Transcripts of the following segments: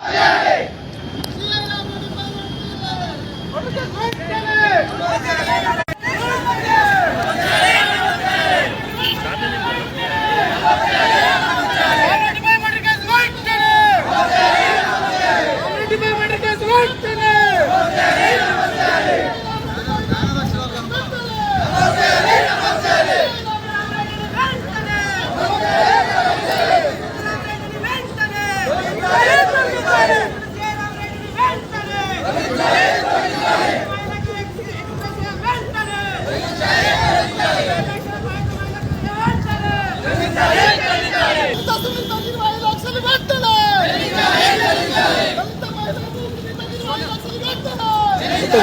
Yeah. Então,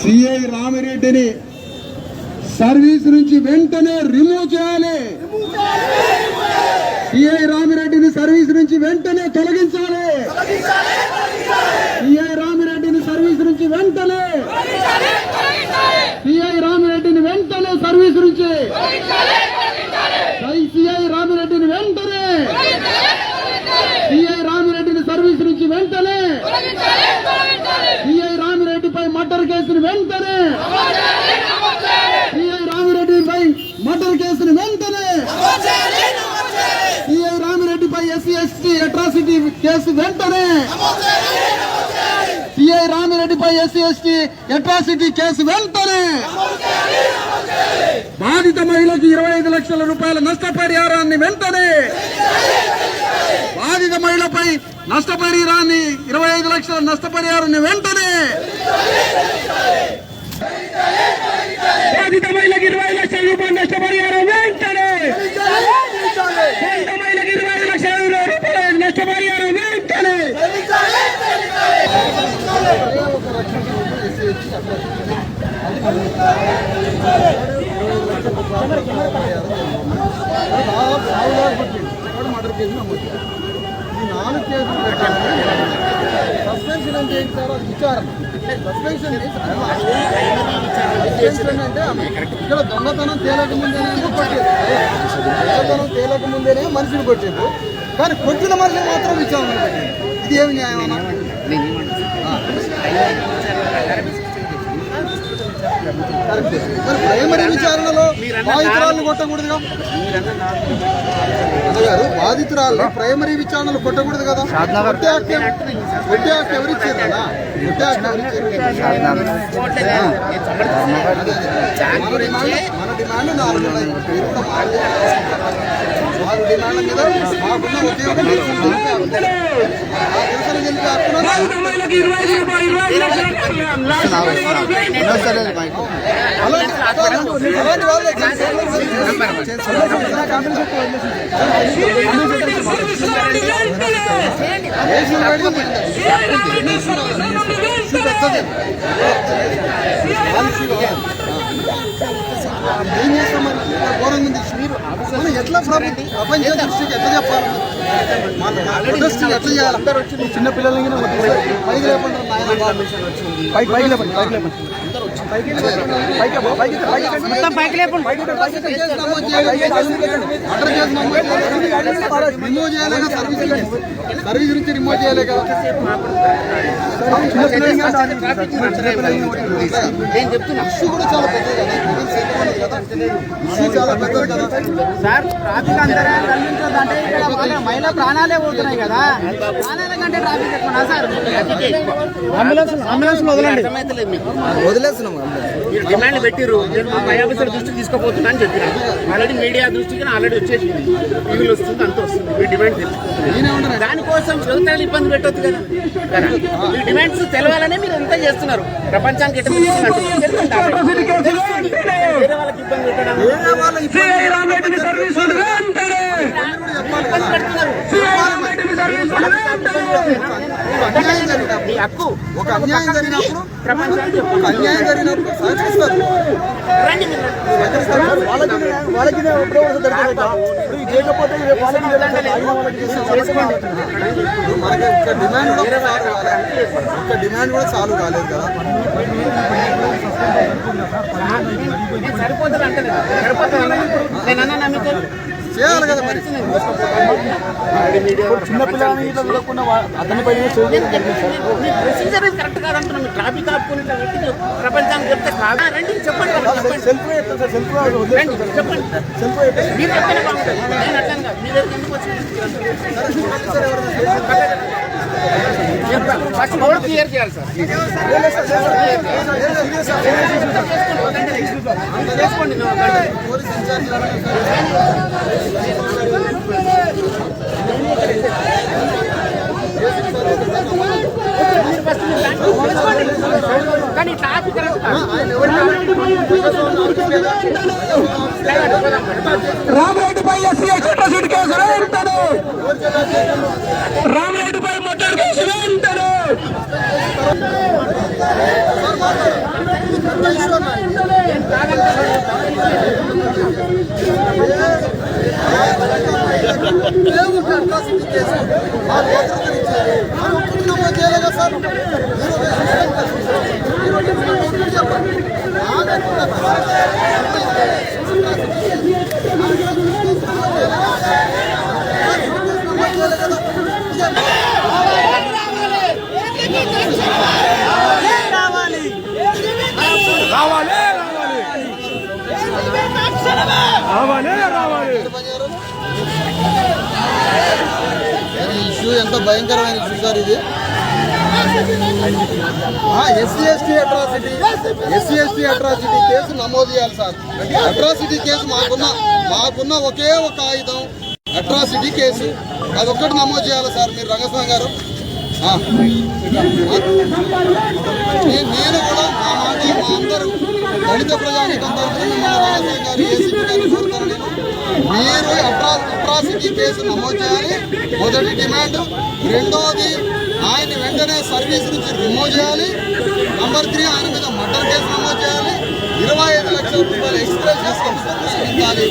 CI రామిరెడ్డిని service నుంచి వెంటనే remove చేయాలి. సిఐ రామిరెడ్డిని సర్వీస్ నుంచి వెంటనే తొలగించాలి. సిఐ రామిరెడ్డిని సర్వీస్ నుంచి వెంటనే సిఐ రామిరెడ్డిని వెంటనే సర్వీస్ నుంచి సిఐ రామిరెడ్డిని వెంటనే సిఐ రామిరెడ్డిని సర్వీస్ నుంచి వెంటనే సిఐ రామిరెడ్డిపై మర్డర్ కేసును వెంటనే! సిఐ రామిరెడ్డిపై మర్డర్ కేసును వెంటనే! సిఐ రామిరెడ్డిపై ఎస్సీ ఎస్టీ అట్రాసిటీ కేసు వెంటనే! సిఐ రామిరెడ్డిపై ఎస్సీ ఎస్టీ అట్రాసిటీ కేసు వెంటనే! బాధిత మహిళకు ఇరవై ఐదు లక్షల రూపాయల నష్టపరిహారాన్ని వెంటనే! బాధిత మహిళపై నష్టపరిహారాన్ని ఇరవై ఐదు లక్షల నష్టపరిహారాన్ని వెంటనే! బాధిత మహిళకి ఇరవై లక్షల రూపాయలు నష్టపరిహారం వెంటనే! బాధిత మహిళకి ఇరవై లక్షల రూపాయలు నష్టపరిహారం వెంటనే! ఈ నాలుగు కేసులు పెట్టాలి సస్పెన్షన్ అంటే ఏంటి సార్? అది విచారణ సస్పెన్షన్ సస్పెన్షన్ అంటే ఇక్కడ దొంగతనం తేలక ముందేనే కొట్టేది. దొంగతనం తేలక ముందేనే మనిషిని కొట్టేది. కానీ కొట్టిన మనిషిని మాత్రం విచారణ ఇది ఏమి మరి ప్రైమరీ విచారణలో బాధితురాలను కొట్టకూడదుగా? అన్నగారు బాధితురాలు ప్రైమరీ విచారణలు కొట్టకూడదు కదా? హక్కు ఎవ- కొట్టే హక్కు ఎవరు ఇచ్చారు కదా? హక్కు ఎవరు ఇచ్చారు? మన డిమాండ్ నాలుగు మీరు కూడా మాకు నాలుగు డిమాండ్ల మీద మాకున్న ఒకే ఒక నిరసన తెలిపే హక్కు. ఆ నిరసన తెలిపే హక్కున బాధిత మహిళకి ఇరవై ఐదు రూపాయలు ఇరవై ఐదు లక్షల నష్టపరిహారం వెంటనే అలాంటి ఏం చేస్తాం మరి? ఇంత ఘోరంగా ఉంది. మీరు మనం ఎట్లా ప్రభు- ప్రపంచ దృష్టికి ఎట్లా చెప్పాలి? మన ప్రొటెస్ట్ ఎట్లా చేయాలి? అందరూ వచ్చి చిన్న పిల్లలకి పైకి లేకుండా పైకి లేపండి. పైకి లేపండి. మొత్తం పైకి లేపండి. Remove service. సర్వీస్ నుంచి రిమూవ్ ఇష్యూ కూడా చాలా పెద్దది కదా. ఇష్యూ చాలా పెద్దది కదా. సార్ ట్రాఫిక్ అంతరాయం కలిగించొద్దు అంటే ఇక్కడ వాళ్ళ మహిళా ప్రాణాలే పోతున్నాయి కదా. ప్రాణాల కంటే ట్రాఫిక్ ఎక్కువ సార్. అంబులెన్స్ అంబులెన్స్ వదలండి. వదిలేస్తున్నాం మీరు డిమాండ్ పెట్టిర్రు. నేను మా పై ఆఫీసర్ దృష్టికి తీసుకుపోతున్నా అని చెప్పిన. ఆల్రెడీ మీడియా దృష్టికి ఆల్రెడీ వచ్చేసింది. టీవీలో వస్తుంది అంత వస్తుంది. మీ డిమాండ్ తెలుస్తుంది దానికోసం యువతలు ఇబ్బంది పెట్టొద్దు కదా. కదా మీ డిమాండ్స్ తెలవాలనే మీరు అంతా చేస్తున్నారు. ప్రపంచానికి ఎట్లా వాళ్ళకి ఇబ్బంది పెట్టడం. మీ హక్కు ఒక అన్యాయం జరిగినప్పుడు అన్యాయం జరిగినప్పుడు సహకరిస్తారు. వాళ్ళకి వాళ్ళకి ఇప్పుడు చేయకపోతే వాళ్ళకి చేసుకోండి మనకి ఒక డిమాండ్ కూడా సాల్వ్ కాలేదు ఒక డిమాండ్ కూడా సాల్వ్ కాలేదు కదా. సరిపోతుంది అంటే నేను అన్నా నమ్మితే చేయాలి కదా మరి. చిన్న పిల్లలని ఇట్లా చూడకుండా అతని పైన మీ ప్రొసీజర్ కరెక్ట్ కాదంటున్నా మీ ట్రాఫిక్ ఆపుకుని ఇట్లా పెట్టి ప్రపంచానికి చెప్తే కాదా. రండి చెప్పండి చెప్పండి. సెల్ఫ్ ఎత్తాను సార్ సెల్ఫ్ రండి చెప్పండి. సెల్ఫ్ మీరు చెప్తేనే బాగుంటుంది నేను అట్లా కాదు మీ దగ్గరికి ఎందుకు వచ్చింది ఫస్ట్ రోడ్ క్లియర్ చేయాలి సార్. చేసుకోండి నువ్వు గంట. పోలీస్ ఇన్ఛార్జ్ మీరు ఫస్ట్ మీ బ్యాంక్ చేసుకోండి. కానీ ట్రాఫిక్ కరెక్ట్ కాదు. రామరెడ్డిపై ఎస్సీ చట్టసూటి కేసు వెంటనే రామరెడ్డిపై మర్డర్ కేసు వెంటనే చెప్పండి రావాలి రావాలి రావాలి ఈ ఇష్యూ ఎంత భయంకరమైన చూసారు సార్ ఇది. SC ST atrocity SC ST atrocity case నమోదు చేయాలి సార్. అట్రాసిటీ కేసు మాకున్న మాకున్న ఒకే ఒక ఆయుధం అట్రాసిటీ కేసు. అదొక్కటి నమోదు చేయాలి సార్ మీరు రంగస్వామి గారు. నేను కూడా మా మాట మా అందరూ దళిత ప్రజానికం తరఫున మా రంగస్వామి గారు ఏసీపీ గారు కోరుతాను మీరు అట్రా అట్రాసిటీ కేసు నమోదు చేయాలి. మొదటి డిమాండ్. రెండవది ఆయన వెంటనే సర్వీస్ నుంచి రిమూవ్ చేయాలి. నంబర్ త్రీ ఆయన మీద మర్డర్ కేసు నమోదు చేయాలి. ఇరవై ఐదు లక్షల రూపాయలు ఎక్స్ప్రెస్ చెల్లించాలి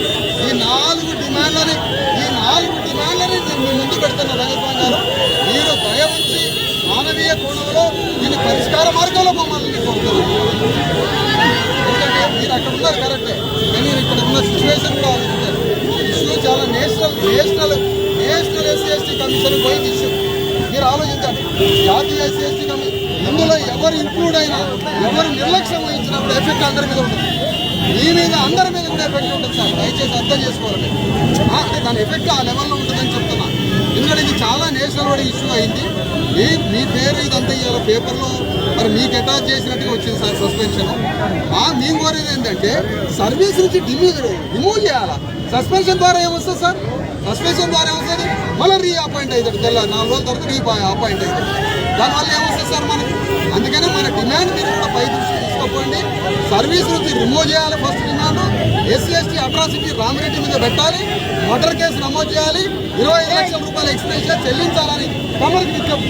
ఈ నాలుగు డిమాండ్లని ఈ నాలుగు డిమాండ్లని నేను మీ ముందు పెడుతున్న రంగస్వామి గారు మీరు దయ ఉంచి మానవీయ కోణంలో దీని పరిష్కార మార్గంలో మమ్మల్ని కోరుతున్నాను ఎందుకంటే మీరు అక్కడ ఉన్నారు కరెక్టే. కానీ ఇక్కడ ఉన్న సిచ్యువేషన్ కూడా ఇవాళ national national national SC ST commission పోయింది ఇష్యూ మీరు ఆలోచించండి. జాతీయ ఎస్సీ ఎస్టీ కమిషన్ ఇందులో ఎవరు ఇంక్లూడ్ అయినా ఎవరు నిర్లక్ష్యం వహించినప్పుడు ఎఫెక్ట్ అందరి మీద ఉంటుంది. మీ మీద అందరి మీద కూడా ఎఫెక్ట్ ఉంటుంది సార్. దయచేసి అర్థం చేసుకోవాలి అంటే దాని ఎఫెక్ట్ ఆ లెవెల్లో ఉంటుందని చెప్తున్నా. ఎందుకంటే ఇది చాలా నేషనల్ వైడ్ ఇష్యూ అయింది. మీ మీ పేరు ఇదంతా ఇవాళ పేపర్లో మరి మీకు అటాచ్ చేసినట్టుగా వచ్చింది సార్ సస్పెన్షన్ మేము కోరేది ఏంటంటే సర్వీస్ నుంచి డిమూ రిమూవ్ చేయాలా? సస్పెన్షన్ ద్వారా ఏమొస్తుంది సార్? సస్పెన్షన్ ద్వారా ఏమొస్తుంది? మళ్ళీ రీ అపాయింట్ అవుతాడు తెల్ల నాలుగు రోజుల తర్వాత రీ అపాయింట్ అవుతాడు. దానివల్ల ఏమొస్తుంది సార్ మనకి? అందుకనే మన డిమాండ్ మీరు కూడా పై దృష్టి తీసుకోపోండి. సర్వీస్ నుంచి రిమూవ్ చేయాలి first demand SC ST atrocity Ramireddy మీద పెట్టాలి మర్డర్ కేసు నమోదు చేయాలి ఇరవై ఐదు లక్షల రూపాయల ఎక్స్ప్రెషన్ చెల్లించాలని తమరికి విజ్ఞప్తి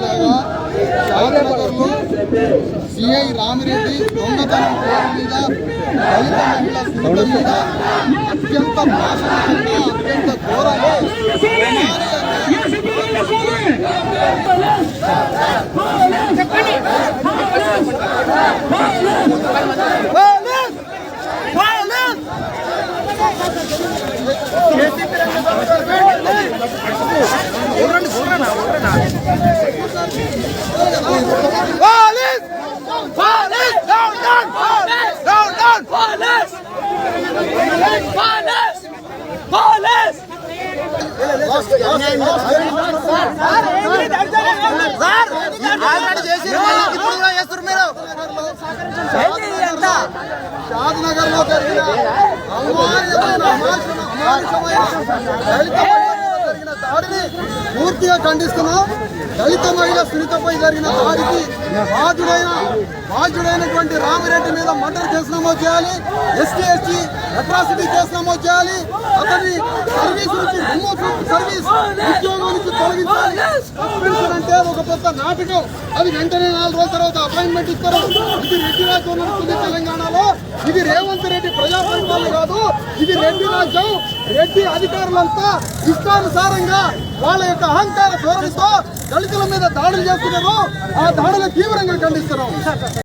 సాధించుకునేలాగా శాంతినగర్లో సిఐ రామిరెడ్డి దొంగతనం పేరు మీద దళిత మహిళ సునీత మీద అత్యంత నాశనకంగా అత్యంత ఘోరంగా జరిగిన దాడిని పూర్తిగా ఖండిస్తున్నాం. దళిత మహిళ సునీతపై జరిగిన దాడికి బాధ్యుడైన బాధ్యుడైనటువంటి రామిరెడ్డి మీద మర్డర్ కేసు నమోదు చేయాలి. ఎస్టీ ఎస్టీ అట్రాసిటీ కేసు నమోదు చేయాలి. అతన్ని సర్వీస్ నుంచి సర్వీస్ ఉద్యోగం నుంచి తొలగించాలి. అంటే ఒక పెద్ద నాటకం. అది వెంటనే నాలుగు రోజుల తర్వాత అపాయింట్మెంట్ ఇస్తారు. ఇది రెడ్డి రాజ్యం నడుస్తుంది తెలంగాణలో. ఇది రేవంత్ రెడ్డి ప్రజాపరిపాలన కాదు. ఇది రెడ్డి రాజ్యం. రెడ్డి అధికారులంతా ఇష్టానుసారంగా వాళ్ళ యొక్క అహంకార ధోరణితో దళితుల మీద దాడులు చేస్తున్నారు. ఆ దాడులు తీవ్రంగా ఖండిస్తున్నాం.